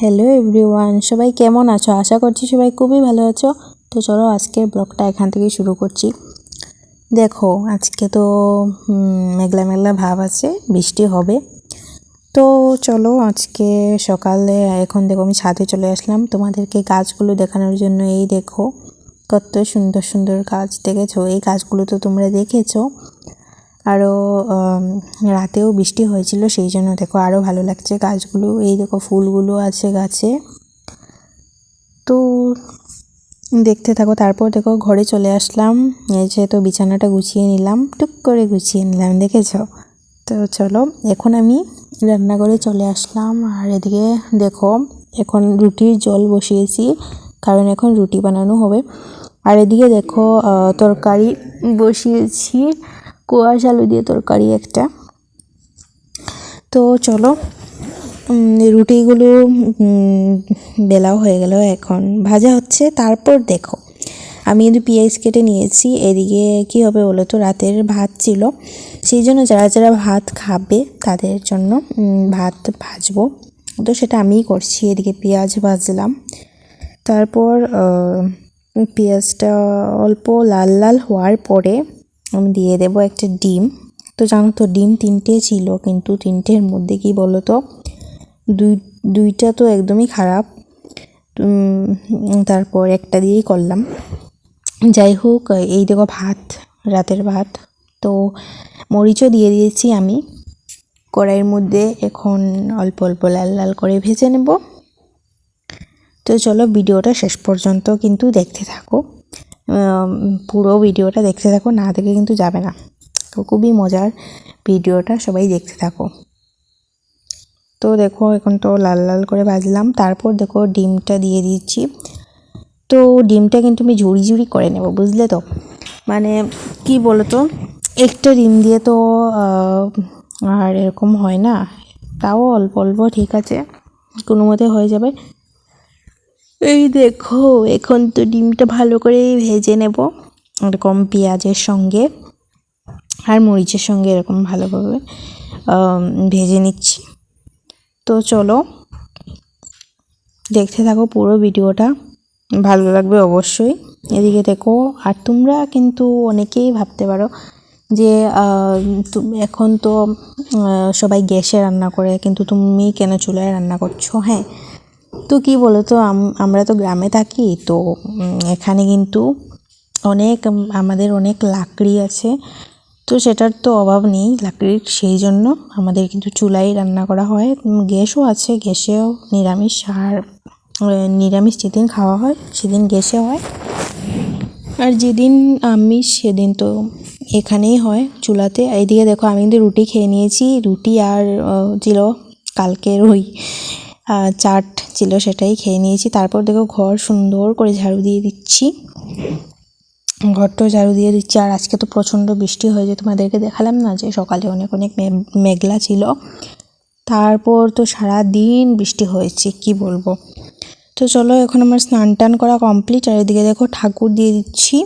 Hello everyone সবাই কেমন আছো? আশা করছি সবাই খুবই ভালো আছো। তো চলো আজকের ব্লগটা এখান থেকে শুরু করছি। দেখো, আজকে তো মেঘলা মেঘলা ভাব আছে, বৃষ্টি হবে। তো চলো আজকে সকালে, এখন দেখো আমি ছাদে চলে আসলাম। তোমাদেরকে গাছগুলো দেখানোর জন্য এই দেখো, কত সুন্দর সুন্দর গাছ, দেখেছ? এই গাছগুলো তো তোমরা দেখেছ। আরও রাতেও বৃষ্টি হয়েছিল, সেই জন্য দেখো আরও ভালো লাগছে গাছগুলো। এই দেখো ফুলগুলো আছে গাছে। তো দেখতে থাকো, তারপর দেখো ঘরে চলে আসলাম। এই যে তো বিছানাটা গুছিয়ে নিলাম, টুক করে গুছিয়ে নিলাম, দেখেছ? তো চলো, এখন আমি রান্নাঘরে চলে আসলাম। আর এদিকে দেখো, এখন রুটির জল বসিয়েছি, কারণ এখন রুটি বানানো হবে। আর এদিকে দেখো তরকারি বসিয়েছি। কোয়াশ আলু দিয়ে তরকারি একটা। তো চলো রুটিগুলো বেলাও হয়ে গেল এখন ভাজা হচ্ছে। তারপর দেখো, আমি কিন্তু পেঁয়াজ কেটে নিয়েছি। এদিকে কি হবে বলো তো, রাতের ভাত ছিল। সেই জন্য যারা যারা ভাত খাবে তাদের জন্য ভাত ভাজবো। তো সেটা আমিই করছি, এদিকে পেঁয়াজ ভাজলাম। তারপর পেঁয়াজটা অল্প লাল লাল হওয়ার পরে আমি দিয়ে দেব একটা ডিম। তো জানো তো, ডিম তিনটে ছিল, কিন্তু তিনটের মধ্যে কি বলো তো দুই, দুইটা তো একদমই খারাপ। তারপর একটা দিয়েই করলাম। যাই হোক, এই দেখো ভাত, রাতের ভাত। তো মরিচও দিয়ে দিয়েছি আমি। কড়াইয়ের মধ্যে এখন অল্প অল্প লাল লাল করে ভেজে নেব। তো চলো, ভিডিওটা শেষ পর্যন্ত কিন্তু দেখতে থাকো। পুরো ভিডিওটা দেখতে থাকো, না দেখে কিন্তু যাবে না। তো খুবই মজার ভিডিওটা, সবাই দেখতে থাকো। তো দেখো, এখন তো লাল লাল করে ভাজলাম। তারপর দেখো, ডিমটা দিয়ে দিচ্ছি। তো ডিমটা কিন্তু আমি ঝুড়ি ঝুড়ি করে নেব, বুঝলে তো? মানে কি বলো তো একটা ডিম দিয়ে তো আর এরকম হয় না। তাও অল্প অল্প, ঠিক আছে। কোনো মতে হয়ে যাবে। এই দেখো, এখন তো ডিমটা ভালো করে ভেজে নেব। এরকম পেঁয়াজের সঙ্গে আর মরিচের সঙ্গে এরকম ভালোভাবে ভেজে নিচ্ছি। তো চলো, দেখতে থাকো পুরো ভিডিওটা। ভালো লাগবে অবশ্যই। এদিকে দেখো, আর তোমরা কিন্তু অনেকেই ভাবতে পারো যে এখন তো সবাই গ্যাসে রান্না করে, কিন্তু তুমি কেন চুলায় রান্না করছ? হ্যাঁ তো কি বলো তো আম- আমরা তো গ্রামে থাকি, তো এখানে কিন্তু অনেক আমাদের অনেক লাকড়ি আছে। তো সেটার তো অভাব নেই লাকড়ির, সেই জন্য আমাদের কিন্তু চুলাই রান্না করা হয়। গ্যাসও আছে, গ্যাসেও নিরামিষ আর নিরামিষ যেদিন খাওয়া হয়, সেদিন গ্যাসে হয়। আর যেদিন আমিষ, সেদিন তো এখানেই হয় চুলাতে। এইদিকে দেখো, আমি কিন্তু রুটি খেয়ে নিয়েছি, রুটি আর ছিল কালকের ওই চাট ছিল সেটাই খেয়ে নিয়েছি। তারপর দেখো ঘর সুন্দর করে ঝাড়ু দিয়ে দিচ্ছি। ঘরটাও ঝাড়ু দিয়ে দিচ্ছি। আর আজকে তো প্রচণ্ড বৃষ্টি হয়েছে তোমাদেরকে দেখালাম না যে সকালে অনেক অনেক মেঘলা ছিল। তারপর তো সারা দিন বৃষ্টি হয়েছে, কি বলব। তো চলো এখন আমার স্নান টান করা কমপ্লিট। আর এদিকে দেখো ঠাকুর দিয়ে দিচ্ছি।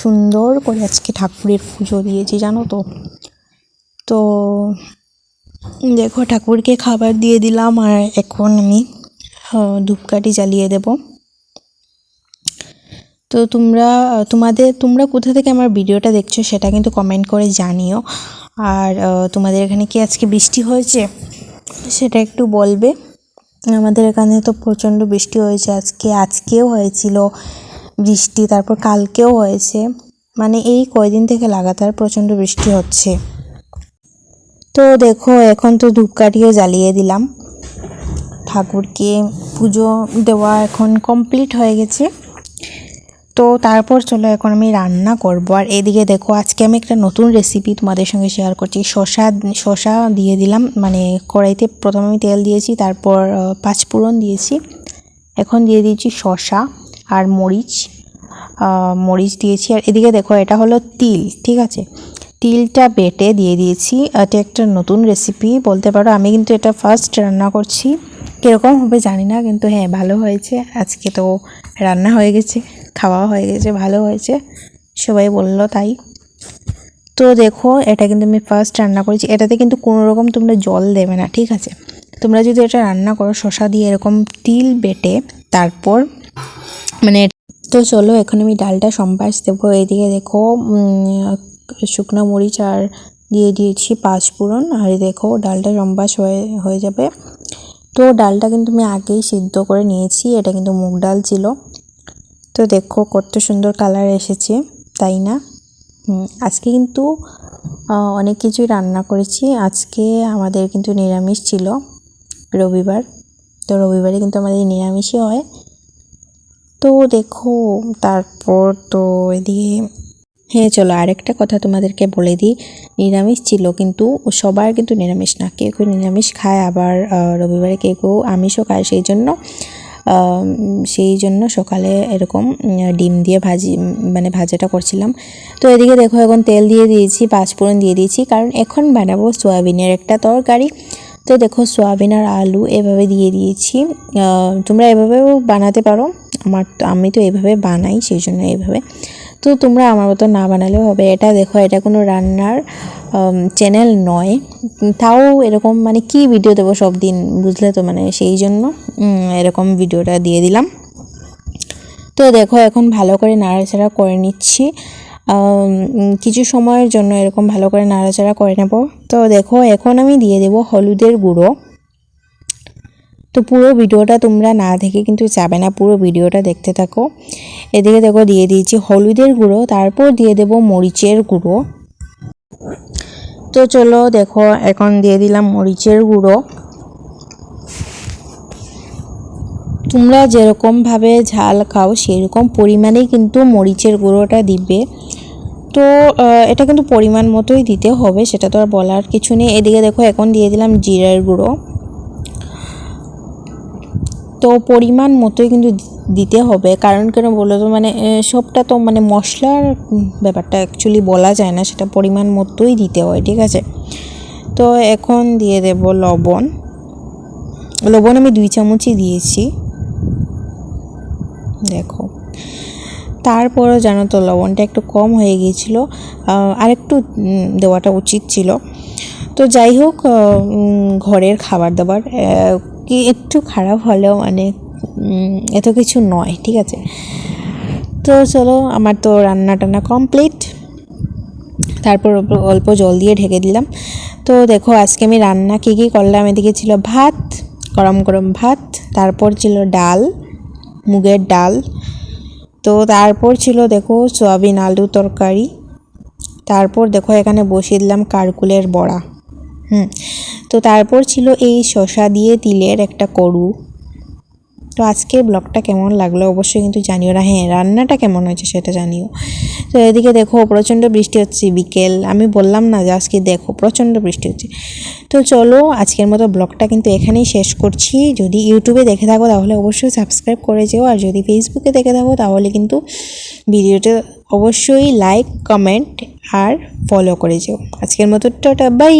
সুন্দর করে আজকে ঠাকুরের পুজো দিয়েছি, জানো তো। তো দেখো, ঠাকুরকে খাবার দিয়ে দিলাম আর এখন আমি ধূপকাঠি জ্বালিয়ে দেব। তো তোমরা, তোমাদের, তোমরা কোথা থেকে আমার ভিডিওটা দেখছ সেটা কিন্তু কমেন্ট করে জানিও। আর তোমাদের এখানে কি আজকে বৃষ্টি হয়েছে? সেটা একটু বলবে। আমাদের এখানে তো প্রচণ্ড বৃষ্টি হয়েছে। আজকে, আজকেও হয়েছিল বৃষ্টি, তারপর কালকেও হয়েছে। মানে এই কয়দিন থেকে লাগাতার প্রচণ্ড বৃষ্টি হচ্ছে। তো দেখো, এখন তো ধূপকাঠিও জ্বালিয়ে দিলাম। ঠাকুরকে পুজো দেওয়া এখন কমপ্লিট হয়ে গেছে। তো তারপর চলো, এখন আমি রান্না করব। আর এদিকে দেখো, আজকে আমি একটা নতুন রেসিপি তোমাদের সঙ্গে শেয়ার করছি। শশা শশা দিয়ে দিলাম মানে কড়াইতে প্রথমে আমি তেল দিয়েছি, তারপর পাঁচফোড়ন দিয়েছি। এখন দিয়ে দিয়েছি শশা আর মরিচ। মরিচ দিয়েছি। আর এদিকে দেখো, এটা হলো তিল, ঠিক আছে? তিলটা বেটে দিয়ে দিয়েছি। এটা একটা নতুন রেসিপি বলতে পারো, আমি কিন্তু এটা ফার্স্ট রান্না করছি। কীরকম হবে জানি না, কিন্তু হ্যাঁ ভালো হয়েছে। আজকে তো রান্না হয়ে গেছে খাওয়া হয়ে গেছে, ভালো হয়েছে। সবাই বলল তাই। তো দেখো, এটা কিন্তু আমি ফার্স্ট রান্না করেছি। এটাতে কিন্তু কোনো রকম তোমরা জল দেবে না, ঠিক আছে? তোমরা যদি এটা রান্না করো, শসা দিয়ে এরকম তিল বেটে, তারপর মানে তো চলো, এখন আমি ডালটা সম্বাস দেবো। এদিকে দেখো শুকনো মরিচ আর দিয়ে দিয়েছি পাঁচ ফোড়ন। আর দেখো, ডালটা সম্বাস হয়ে হয়ে যাবে। তো ডালটা কিন্তু আমি আগেই সিদ্ধ করে নিয়েছি, এটা কিন্তু মুগ ডাল ছিল। তো দেখো, কত সুন্দর কালার এসেছে, তাই না? আজকে কিন্তু অনেক কিছুই রান্না করেছি। আজকে আমাদের কিন্তু নিরামিষ ছিল রবিবার। তো রবিবারে কিন্তু আমাদের নিরামিষই হয়। তো দেখো, তারপর তো এদিকে হ্যাঁ চলো আরেকটা কথা তোমাদেরকে বলে দিই। নিরামিষ ছিল, কিন্তু সবার কিন্তু নিরামিষ না। কেউ কেউ নিরামিষ খায়, আবার রবিবারে কেউ কেউ আমিষও খায়। সেই জন্য সেই জন্য সকালে এরকম ডিম দিয়ে ভাজি মানে ভাজাটা করছিলাম। তো এদিকে দেখো, এখন তেল দিয়ে দিয়েছি, পাঁচফোড়ন দিয়ে দিয়েছি, কারণ এখন বানাবো সয়াবিনের একটা তরকারি। তো দেখো, সয়াবিন আর আলু এভাবে দিয়ে দিয়েছি। তোমরা এভাবেও বানাতে পারো। আমার আমি তো এভাবে বানাই, সেই জন্য এইভাবে তো তোমরা আমার মতো না বানালেও হবে। এটা দেখো, এটা কোনো রান্নার চ্যানেল নয়। তাও এরকম মানে কি ভিডিও দেবো সব দিন, বুঝলে তো? মানে সেই জন্য এরকম ভিডিওটা দিয়ে দিলাম। তো দেখো, এখন ভালো করে নাড়াচাড়া করে নিচ্ছি। কিছু সময়ের জন্য এরকম ভালো করে নাড়াচাড়া করে নেব। তো দেখো, এখন আমি দিয়ে দেব হলুদের গুঁড়ো। তো পুরো ভিডিওটা তোমরা না দেখে কিন্তু যাবে না, পুরো ভিডিওটা দেখতে থাকো। এদিকে দেখো দিয়ে দিয়েছি হলুদের গুঁড়ো, তারপর দিয়ে দেব মরিচের গুঁড়ো। তো চলো দেখো, এখন দিয়ে দিলাম মরিচের গুঁড়ো। তোমরা যেরকমভাবে ঝাল খাও, সেরকম পরিমাণেই কিন্তু মরিচের গুঁড়োটা দিবে। তো এটা কিন্তু পরিমাণ মতোই দিতে হবে, সেটা তো আর বলার কিছু নেই। এদিকে দেখো, এখন দিয়ে দিলাম জিরার গুঁড়ো। তো পরিমাণ মতোই কিন্তু দিতে হবে। কারণ কেন বলো তো? মানে সবটা তো মানে মশলার ব্যাপারটা অ্যাকচুয়ালি বলা যায় না। সেটা পরিমাণ মতোই দিতে হয়, ঠিক আছে? তো এখন দিয়ে দেব লবণ। লবণ আমি দুই চামচই দিয়েছি। দেখো। তারপরও জানো তো, লবণটা একটু কম হয়ে গিয়েছিল। আর একটু দেওয়াটা উচিত ছিল। তো যাই হোক ঘরের খাবার দাবার কি একটু খারাপ হলেও মানে এত কিছু নয়, ঠিক আছে? তো চলো, আমার তো রান্না টান্না কমপ্লিট তারপর অল্প- জল দিয়ে ঢেকে দিলাম। তো দেখো, আজকে আমি রান্না কী কী করলাম? এদিকে ছিল ভাত, গরম গরম ভাত, তারপর ছিল ডাল, মুগের ডাল। তো তারপর ছিল দেখো, সয়াবিন আলু তরকারি। তারপর দেখো, এখানে বসিয়ে দিলাম কারকুলের বড়া। হুম। তো তারপর ছিল এই শশা দিয়ে তিলের একটা করু তো আজকে ব্লগটা কেমন লাগল অবশ্যই কিন্তু জানিও না। হ্যাঁ রান্নাটা কেমন হয়েছে সেটা জানিও। তো এদিকে দেখো, প্রচণ্ড বৃষ্টি হচ্ছে বিকেল। আমি বললাম না যে আজকে দেখো, প্রচণ্ড বৃষ্টি হচ্ছে। তো চলো, আজকের মতো ব্লগটা কিন্তু এখানেই শেষ করছি। যদি ইউটিউবে দেখে থাকো তাহলে অবশ্যই সাবস্ক্রাইব করে যেও। আর যদি ফেসবুকে দেখে থাকো তাহলে কিন্তু ভিডিওটা অবশ্যই লাইক কমেন্ট আর ফলো করে যেও। আজকের মতো টাটা বাই